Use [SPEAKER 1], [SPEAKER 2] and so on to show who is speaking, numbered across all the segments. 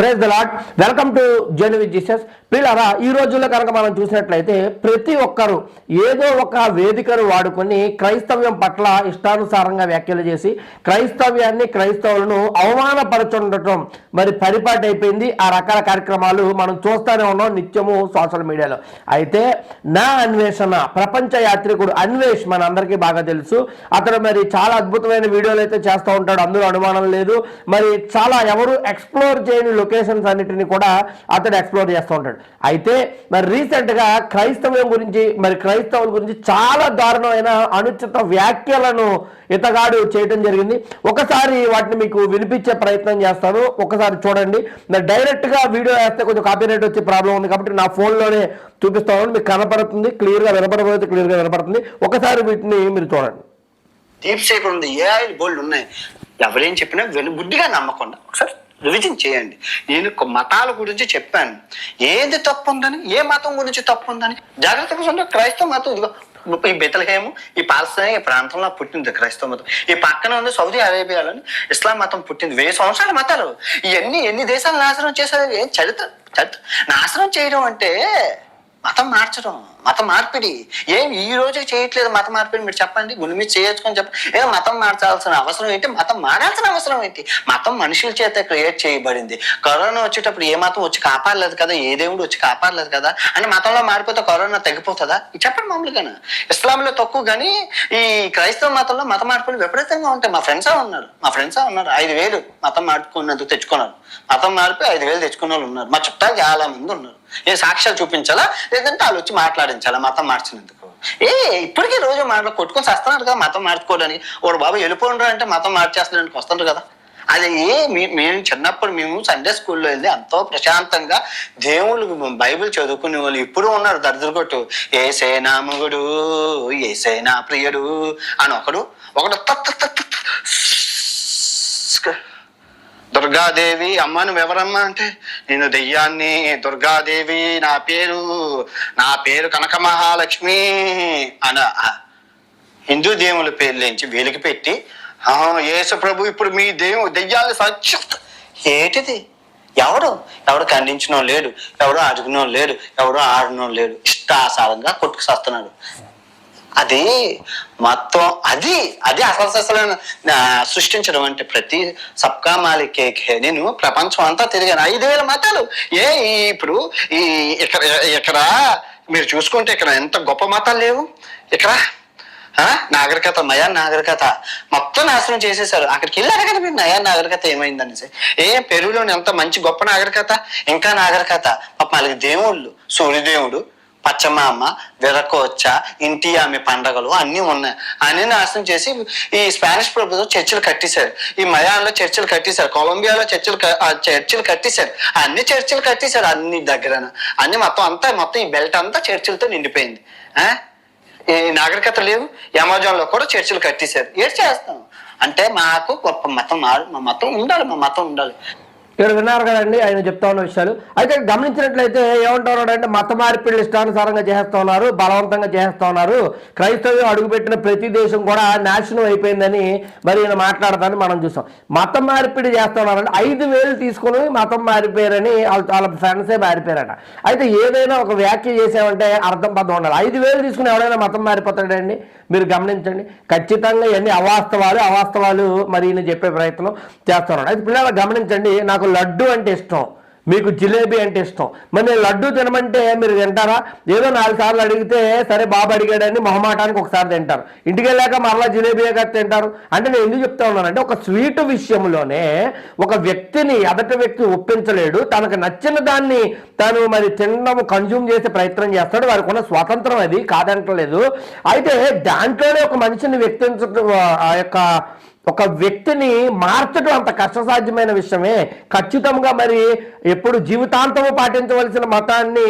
[SPEAKER 1] Praise the lord welcome to journey with Jesus పిల్లరా ఈ రోజుల్లో కనుక మనం చూసినట్లయితే ప్రతి ఒక్కరు ఏదో ఒక వేదికను వాడుకొని క్రైస్తవ్యం పట్ల ఇష్టానుసారంగా వ్యాఖ్యలు చేసి క్రైస్తవ్యాన్ని క్రైస్తవులను అవమానపరచుండటం మరి పరిపాటి అయిపోయింది. ఆ రకాల కార్యక్రమాలు మనం చూస్తూనే ఉన్నాం నిత్యము సోషల్ మీడియాలో. అయితే నా అన్వేషణ ప్రపంచ యాత్రికుడు అన్వేష్ మన అందరికీ బాగా తెలుసు. అతను మరి చాలా అద్భుతమైన వీడియోలు అయితే చేస్తూ ఉంటాడు. అందులో అనుమానం లేదు. మరి చాలా ఎవరు ఎక్స్ప్లోర్ చేయని లొకేషన్స్ అన్నిటిని కూడా అతడు ఎక్స్ప్లోర్ చేస్తూ ఉంటాడు. అయితే మరి రీసెంట్గా క్రైస్తవం క్రైస్తవ్యం గురించి మరి క్రైస్తవుల గురించి చాలా దారుణమైన అనుచిత వ్యాఖ్యలను ఇతగాడు చేయడం జరిగింది. ఒకసారి వాటిని మీకు వినిపించే ప్రయత్నం చేస్తాను. ఒకసారి చూడండి. మరి డైరెక్ట్గా వీడియో వేస్తే కొంచెం కాపీరైట్ వచ్చే ప్రాబ్లం ఉంది కాబట్టి నా ఫోన్లోనే చూపిస్తాను మీకు కనపడుతుంది క్లియర్గా వినపడబోతే క్లియర్గా వినపడుతుంది. ఒకసారి వీటిని మీరు చూడండి.
[SPEAKER 2] డీప్ సేపర్ ఉంది. ఏ ఆయిల్ బోల్డ్ ఉన్నాయి. ఎవరేం చెప్పినా వెను బుద్ధిగా నమ్మకుండా. ఒకసారి రివిజన్ చేయండి. నేను మతాల గురించి చెప్పాను. ఏది తప్పు ఉందని ఏ మతం గురించి తప్పు ఉందని జాగ్రత్తగా క్రైస్తవ మతం ఇదిగో ఈ బెతలహేము ఈ పాలస్తీనా ఈ ప్రాంతంలో పుట్టింది క్రైస్తవ మతం. ఈ పక్కన ఉంది సౌదీ అరేబియాలోని ఇస్లాం మతం పుట్టింది. వెయ్యి సంవత్సరాల మతాలు. ఇవన్నీ ఎన్ని దేశాలు నాశనం చేశారు? ఏం చరిత్ర చరిత్ర నాశనం చేయడం అంటే మతం మార్చడం మతం మార్పిడి. ఏం ఈ రోజే చేయట్లేదు మతం మార్పిడి మీరు చెప్పండి. గుండె మీద చేయొచ్చుకొని చెప్పండి ఏ మతం మార్చాల్సిన అవసరం ఏంటి? మతం మారాల్సిన అవసరం ఏంటి? మతం మనుషుల చేత క్రియేట్ చేయబడింది. కరోనా వచ్చేటప్పుడు ఏ మతం వచ్చి కాపాడలేదు కదా? ఏ దేవుడు వచ్చి కాపాడలేదు కదా? అని మతంలో మారిపోతే కరోనా తగ్గిపోతుందా? ఇది చెప్పండి మామూలుగా ఇస్లాంలో తక్కువ కానీ ఈ క్రైస్తవ మతంలో మత మార్పులు విపరీతంగా ఉంటాయి. మా ఫ్రెండ్సే ఉన్నారు. మా ఫ్రెండ్సే ఉన్నారు. ఐదు వేలు మతం మార్చుకున్నందుకు తెచ్చుకున్నారు. మతం మార్పి ఐదు వేలు తెచ్చుకున్న వాళ్ళు ఉన్నారు. మా చుట్టాలు చాలా మంది ఉన్నారు. ఏ సాక్ష్యాలు చూపించాలా? లేదంటే వాళ్ళు వచ్చి మాట్లాడించాలా? మతం మార్చినందుకు. ఏ ఇప్పటికీ రోజు మాటలు కొట్టుకొని వస్తున్నారు కదా మతం మార్చుకోవడానికి వాడు బాబు వెళ్ళిపోండ్రు అంటే మతం మార్చేస్తాడానికి వస్తుండ్రు కదా. అది ఏ మీ- మేము చిన్నప్పుడు మేము సండే స్కూల్లో వెళ్ళి ఎంతో ప్రశాంతంగా దేవుళ్ళు బైబిల్ చదువుకునే వాళ్ళు ఇప్పుడు ఉన్నారు. దరిద్ర కొట్టు. ఏసే నామగుడు ఏసే నా ప్రియుడు అని ఒకడు ఒకడు తత్ దుర్గాదేవి అమ్మ నువ్వు ఎవరమ్మా అంటే? నేను దెయ్యాన్ని దుర్గాదేవి నా పేరు నా పేరు కనక మహాలక్ష్మి అన హిందూ దేవుల పేర్లేంచి వీలికి పెట్టి యేసు ప్రభు ఇప్పుడు మీ దేవు దెయ్యాలు సత్య ఏటిది? ఎవడు? ఎవడు ఖండించడం లేడు ఎవడు అడుగునో లేడు ఎవడు ఆడనో లేడు. ఇష్టాసారంగా కొట్టుకు సస్తున్నాడు. అది మొత్తం అది అది అసలు అసలు సృష్టించడం అంటే ప్రతి సబ్కా మాలికే నేను ప్రపంచం అంతా తిరిగాను ఐదు వేల మతాలు ఏ ఈ ఇప్పుడు ఈ ఇక్కడ ఇక్కడ మీరు చూసుకుంటే ఇక్కడ ఎంత గొప్ప మతాలు లేవు ఇక్కడ ఆ, నాగరికత నయా నాగరికత మొత్తం నాశనం చేసేసారు అక్కడికి వెళ్ళారు కదా మీరు నయా నాగరికత ఏమైందనేసి ఏ పెరుగులోని ఎంత మంచి గొప్ప నాగరికత ఇంకా నాగరికత పాప వాళ్ళకి దేవుళ్ళు సూర్యదేవుడు పచ్చమామ విరకోచ్చ ఇంటి ఆమె పండగలు అన్నీ ఉన్నాయి. అన్ని నాశనం చేసి ఈ స్పానిష్ ప్రభుత్వం చర్చిలు కట్టేశారు. ఈ మయాన్లో చర్చిలు కట్టేశారు. కొలంబియాలో చర్చిలు చర్చిలు కట్టేశారు. అన్ని చర్చిలు కట్టేశారు అన్ని దగ్గర అన్ని మొత్తం అంతా మొత్తం ఈ బెల్ట్ అంతా చర్చిలతో నిండిపోయింది. ఆ? ఈ నాగరికత లేవు. అమెజాన్లో కూడా చర్చిలు కట్టేశారు. ఏం చేస్తాం? అంటే మాకు గొప్ప మతం మా మతం ఉండాలి మా మతం ఉండాలి.
[SPEAKER 1] ఇక్కడ విన్నారు కదండి ఆయన చెప్తా ఉన్న విషయాలు. అయితే గమనించినట్లయితే ఏమంటున్నాడు అంటే మత మార్పిడి ఇష్టానుసారంగా చేస్తా ఉన్నారు బలవంతంగా చేస్తా ఉన్నారు. క్రైస్తవ్యం అడుగుపెట్టిన ప్రతి దేశం కూడా నాశనం అయిపోయిందని మరి ఈయన మాట్లాడతాన్ని మనం చూసాం. మత మార్పిడి చేస్తా ఉన్నారంటే ఐదు వేలు తీసుకొని మతం మారిపోయారని వాళ్ళ వాళ్ళ ఫ్రెండ్సే మారిపోయారట. అయితే ఏదైనా ఒక వ్యాఖ్య చేసామంటే అర్థం పద్ధం ఉండాలి. ఐదు వేలు తీసుకుని ఎవడైనా మతం మారిపోతాడండి? మీరు గమనించండి. ఖచ్చితంగా ఇవన్నీ అవాస్తవాలు అవాస్తవాలు మరి ఈయన చెప్పే ప్రయత్నం చేస్తున్నాడు అయితే పిల్లలు గమనించండి నాకు లడ్డు అంటే ఇష్టం. మీకు జిలేబీ అంటే ఇష్టం. మరి నేను లడ్డు తినమంటే మీరు తింటారా? ఏదో నాలుగు సార్లు అడిగితే సరే బాబు అడిగాడని మొహమాటానికి ఒకసారి తింటారు. ఇంటికి వెళ్ళాక మరలా జిలేబీ కదా తింటారు? అంటే నేను ఎందుకు చెప్తా ఉన్నానంటే ఒక స్వీట్ విషయంలోనే ఒక వ్యక్తిని ఎదటి వ్యక్తి ఒప్పించలేడు. తనకు నచ్చిన దాన్ని తను మరి తినడం కన్జ్యూమ్ చేసే ప్రయత్నం చేస్తాడు. వారికి ఉన్న స్వాతంత్రం అది కాదంటలేదు. అయితే దాంట్లోనే ఒక మనిషిని వ్యక్తించడం ఆ యొక్క ఒక వ్యక్తిని మార్చడం అంత కష్టసాధ్యమైన విషయమే. ఖచ్చితంగా మరి ఎప్పుడు జీవితాంతము పాటించవలసిన మతాన్ని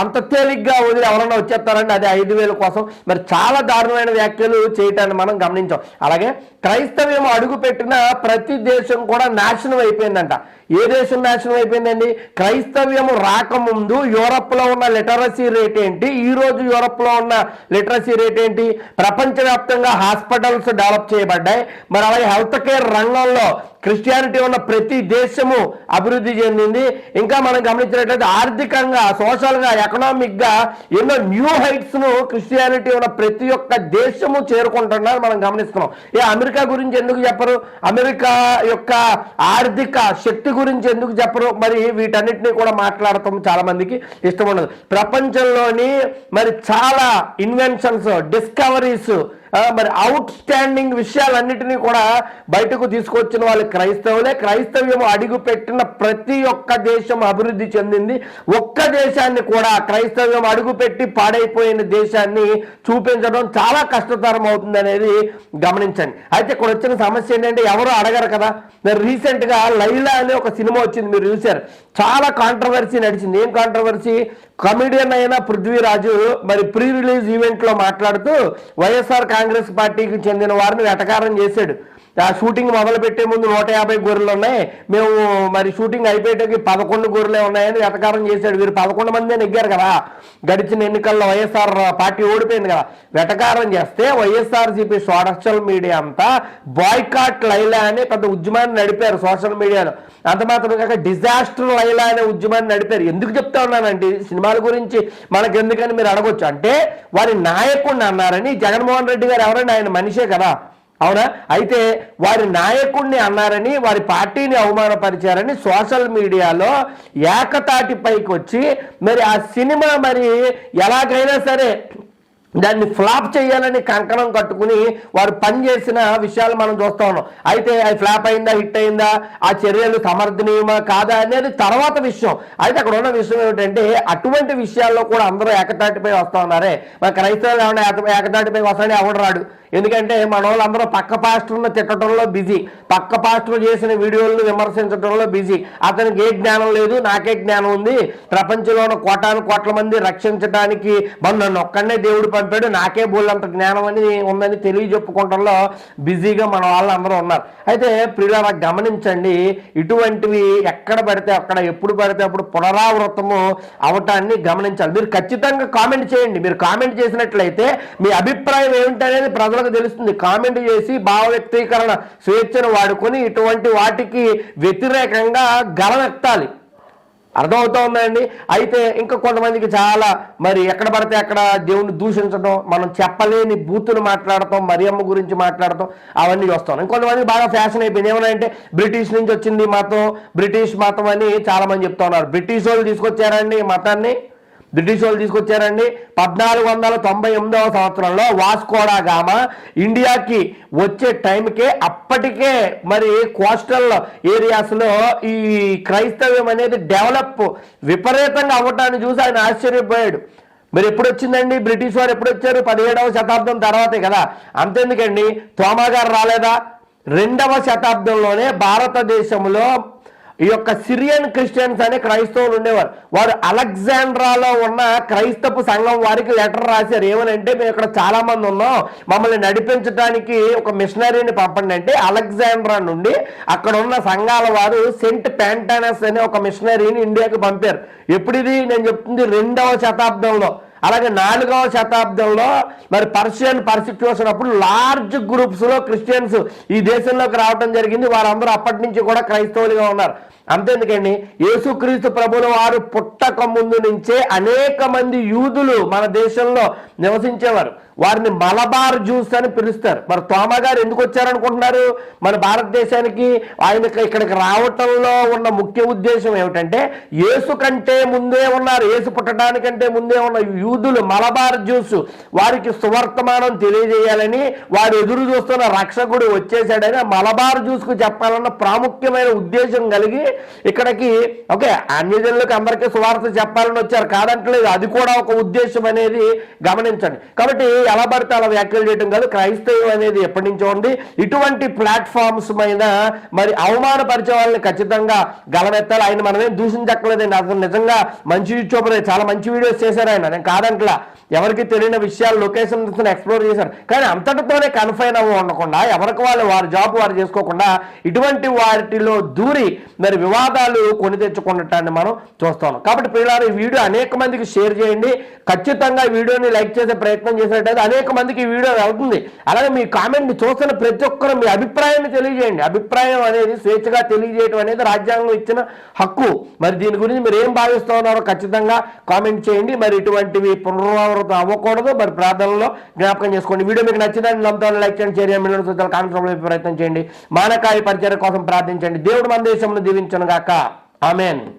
[SPEAKER 1] అంత తేలిగ్గా వదిలి ఎవరన్నా వచ్చేస్తారండి అది ఐదు వేల కోసం. మరి చాలా దారుణమైన వ్యాఖ్యలు చేయటాన్ని మనం గమనించాం. అలాగే క్రైస్తవ్యం అడుగుపెట్టిన ప్రతి దేశం కూడా నాశనం అయిపోయిందంట. ఏ దేశం నాశనం అయిపోయిందండి? క్రైస్తవ్యం రాకముందు యూరప్లో ఉన్న లిటరసీ రేట్ ఏంటి? ఈ రోజు యూరప్లో ఉన్న లిటరసీ రేట్ ఏంటి? ప్రపంచవ్యాప్తంగా హాస్పిటల్స్ డెవలప్ చేయబడ్డాయి. మరి అలాగే హెల్త్ కేర్ రంగంలో క్రిస్టియానిటీ ఉన్న ప్రతి దేశము అభివృద్ధి చెందింది. ఇంకా మనం గమనించినట్లయితే ఆర్థికంగా సోషల్గా ఎకనామిక్గా ఎన్నో న్యూ హైట్స్ను క్రిస్టియానిటీ ఉన్న ప్రతి ఒక్క దేశము చేరుకుంటున్నారు మనం గమనిస్తున్నాం. ఏ అమెరికా అమెరికా గురించి ఎందుకు చెప్పరు? అమెరికా యొక్క ఆర్థిక శక్తి గురించి ఎందుకు చెప్పరు? మరి వీటన్నిటిని కూడా మాట్లాడటం చాలా మందికి ఇష్టం ఉండదు. ప్రపంచంలోని మరి చాలా ఇన్వెన్షన్స్ డిస్కవరీస్ మరి అవుట్ స్టాండింగ్ విషయాలన్నిటినీ కూడా బయటకు తీసుకొచ్చిన వాళ్ళు క్రైస్తవులే. క్రైస్తవ్యం అడుగు పెట్టిన ప్రతి ఒక్క దేశం అభివృద్ధి చెందింది. ఒక్క దేశాన్ని కూడా క్రైస్తవ్యం అడుగు పెట్టి పాడైపోయిన దేశాన్ని చూపించడం చాలా కష్టతరం అవుతుంది అనేది గమనించండి. అయితే ఇక్కడ వచ్చిన సమస్య ఏంటంటే ఎవరు అడగరు కదా. మరి రీసెంట్గా లైలా అనే ఒక సినిమా వచ్చింది మీరు చూశారు. చాలా కాంట్రవర్సీ నడిచింది. ఏం కాంట్రవర్సీ కమిడియన్ అయిన పృథ్వీరాజు మరి ప్రీ రిలీజ్ ఈవెంట్లో మాట్లాడుతూ వైఎస్ఆర్ కాంగ్రెస్ పార్టీకి చెందిన వారిని వెటకారం చేశాడు. ఆ షూటింగ్ మొదలు పెట్టే ముందు నూట యాభై గొర్రెలు ఉన్నాయి. మేము మరి షూటింగ్ అయిపోయేటకి పదకొండు గొర్రెలే ఉన్నాయని వెటకారం చేశాడు. వీరు పదకొండు మందే నెగ్గారు కదా. గడిచిన ఎన్నికల్లో వైఎస్ఆర్ పార్టీ ఓడిపోయింది కదా. వెటకారం చేస్తే వైఎస్ఆర్సీపీ సోషల్ మీడియా అంతా బాయ్కాట్ లైలా అనే పెద్ద ఉద్యమాన్ని నడిపారు సోషల్ మీడియాలో. అంత మాత్రం కాక డిజాస్టర్ లైలా అనే ఉద్యమాన్ని నడిపారు. ఎందుకు చెప్తా ఉన్నానండి? సినిమాల గురించి మనకు ఎందుకని మీరు అడగొచ్చు. అంటే వారి నాయకుడిని అన్నారని జగన్మోహన్ రెడ్డి గారు ఎవరండి? ఆయన మనిషే కదా. అవునా? అయితే వారి నాయకుడిని అన్నారని వారి పార్టీని అవమానపరిచారని సోషల్ మీడియాలో ఏకతాటిపైకి వచ్చి మరి ఆ సినిమా మరి ఎలాగైనా సరే దాన్ని ఫ్లాప్ చేయాలని కంకణం కట్టుకుని వారు పనిచేసిన విషయాలు మనం చూస్తా ఉన్నాం. అయితే అది ఫ్లాప్ అయిందా హిట్ అయిందా ఆ చర్యలు సమర్థనీయమా కాదా అనేది తర్వాత విషయం. అయితే అక్కడ ఉన్న విషయం ఏమిటంటే అటువంటి విషయాల్లో కూడా అందరూ ఏకతాటిపై వస్తా ఉన్నారే. మన క్రైస్తవులు ఏమన్నా ఏకతాటిపై వస్తాడని ఎవడు రాడు? ఎందుకంటే మన వాళ్ళందరూ పక్క పాస్టర్ను తిట్టడంలో బిజీ పక్క పాస్టర్ చేసిన వీడియోలను విమర్శించడంలో బిజీ. అతనికి ఏ జ్ఞానం లేదు నాకే జ్ఞానం ఉంది. ప్రపంచంలో ఉన్న కోటాను కోట్ల మంది రక్షించడానికి మన నన్ను ఒక్కడనే దేవుడు పంపాడు నాకే బోళ్ళంత జ్ఞానం అని ఉందని తెలియజెప్పుకోవడంలో బిజీగా మన వాళ్ళందరూ ఉన్నారు. అయితే ప్రియులారా గమనించండి ఇటువంటివి ఎక్కడ పడితే అక్కడ ఎప్పుడు పడితే అప్పుడు పునరావృతము అవటాన్ని గమనించాలి. మీరు ఖచ్చితంగా కామెంట్ చేయండి. మీరు కామెంట్ చేసినట్లయితే మీ అభిప్రాయం ఏమిటనేది మనకు తెలుస్తుంది. కామెంట్ చేసి భావ వ్యక్తీకరణ స్వేచ్ఛను వాడుకొని ఇటువంటి వాటికి వ్యతిరేకంగా గలనెత్తాలి అర్థమవుతోందండి? అయితే ఇంకా కొంతమందికి చాలా మరి ఎక్కడ పడితే అక్కడ దేవుని దూషించడం మనం చెప్పలేని బూతులు మాట్లాడటం మరియమ్మ గురించి మాట్లాడటం అవన్నీ చూస్తాం. ఇంకొంతమంది బాగా ఫ్యాషన్ అయిపోయింది. ఏమన్నా అంటే బ్రిటిష్ నుంచి వచ్చింది మతం బ్రిటిష్ మతం అని చాలామంది చెప్తా ఉన్నారు. బ్రిటిష్ వాళ్ళు తీసుకొచ్చారండి మతాన్ని. బ్రిటిష్ వాళ్ళు తీసుకొచ్చారండి. పద్నాలుగు వందల తొంభై ఎనిమిదవ సంవత్సరంలో వాస్కోడా గామా ఇండియాకి వచ్చే టైంకే అప్పటికే మరి కోస్టల్ ఏరియాస్లో ఈ క్రైస్తవ్యం అనేది డెవలప్ విపరీతంగా అవ్వటాన్ని చూసి ఆయన ఆశ్చర్యపోయాడు. మరి ఎప్పుడు వచ్చిందండి బ్రిటిష్ వారు ఎప్పుడు వచ్చారు పదిహేడవ శతాబ్దం తర్వాతే కదా. అంతెందుకండి? తోమా గారు రాలేదా? రెండవ శతాబ్దంలోనే భారతదేశంలో ఈ యొక్క సిరియన్ క్రిస్టియన్స్ అనే క్రైస్తవులు ఉండేవారు. వారు అలెగ్జాండ్రాలో ఉన్న క్రైస్తపు సంఘం వారికి లెటర్ రాశారు. ఏమనంటే మేము ఇక్కడ చాలా మంది ఉన్నాం. మమ్మల్ని నడిపించడానికి ఒక మిషనరీని పంపండి అంటే అలెగ్జాండ్రా నుండి అక్కడ ఉన్న సంఘాల వారు సెంట్ ప్యాంటానస్ అనే ఒక మిషనరీని ఇండియాకి పంపారు. ఎప్పుడు ఇది? నేను చెప్తుంది రెండవ శతాబ్దంలో. అలాగే నాలుగవ శతాబ్దంలో మరి పర్షియన్ పర్సిక్యూషన్ అప్పుడు లార్జ్ గ్రూప్స్లో క్రిస్టియన్స్ ఈ దేశంలోకి రావడం జరిగింది. వారందరూ అప్పటి నుంచి కూడా క్రైస్తవులుగా ఉన్నారు. అంతేందుకండి? యేసుక్రీస్తు ప్రభుల వారు పుట్టక ముందు నుంచే అనేక మంది యూదులు మన దేశంలో నివసించేవారు. వారిని మలబార్ జ్యూస్ అని పిలుస్తారు. మరి తోమ గారు ఎందుకు వచ్చారనుకుంటున్నారు? మన భారతదేశానికి ఆయన ఇక్కడికి రావటంలో ఉన్న ముఖ్య ఉద్దేశం ఏమిటంటే యేసు కంటే ముందే ఉన్నారు యేసు పుట్టడానికంటే ముందే ఉన్న యూదులు మలబార్ జ్యూస్ వారికి సువర్తమానం తెలియజేయాలని వారు ఎదురు చూస్తున్న రక్షకుడు వచ్చేసాడని మలబార్ జ్యూస్కు చెప్పాలన్న ప్రాముఖ్యమైన ఉద్దేశం కలిగి ఇక్కడికి ఓకే అన్యజనులకు అందరికీ సువార్త చెప్పాలని వచ్చారు. కాదంటలేదు అది కూడా ఒక ఉద్దేశం అనేది గమనించండి. కాబట్టి ఎలా పడితే అలా వ్యాఖ్యలు చేయడం కాదు క్రైస్తవం అనేది ఎప్పటి నుంచో ఉంది. ఇటువంటి ప్లాట్ఫామ్స్ మీద మరి అవమానపరిచే వాళ్ళని ఖచ్చితంగా గలమెత్తాలి. ఆయన మనమేం దూషించక్కలేదండి అసలు నిజంగా మంచి యూట్యూబర్ చాలా మంచి వీడియోస్ చేశారు ఆయన. నేను కాదంటలా. ఎవరికి తెలియని విషయాలు లొకేషన్ ఎక్స్ప్లోర్ చేశారు కానీ అంతటితోనే కన్ఫైన్ అవ్వ ఉండకుండా ఎవరికి వాళ్ళు వారి జాబ్ వారు చేసుకోకుండా ఇటువంటి వాటిలో దూరి మరి వివాదాలు కొని తెచ్చుకున్నట్టాన్ని మనం చూస్తాం కాబట్టి పిల్లలు ఈ వీడియో అనేక మందికి షేర్ చేయండి. ఖచ్చితంగా వీడియోని లైక్ చేసే ప్రయత్నం చేసినట్టయితే అనేక మందికి ఈ వీడియో వెళ్తుంది. అలాగే మీ కామెంట్ని చూస్తున్న ప్రతి ఒక్కరు మీ అభిప్రాయాన్ని తెలియజేయండి. అభిప్రాయం అనేది స్వేచ్ఛగా తెలియజేయడం అనేది రాజ్యాంగం ఇచ్చిన హక్కు. మరి దీని గురించి మీరు ఏం భావిస్తూ ఉన్నారో ఖచ్చితంగా కామెంట్ చేయండి. మరి ఇటువంటివి పునరావృతం అవ్వకూడదు. మరి ప్రార్థనలో జ్ఞాపకం చేసుకోండి. వీడియో మీకు నచ్చిందని నమ్ముతాను లైక్ చేయండి చేయండి మిలియన్ సూత్రాలు కామెంట్ ప్రయత్నం చేయండి. మానకాయ పరిచయం కోసం ప్రార్థించండి. దేవుడు మన దేశంలో దీవించండి గాక ఆమెన్.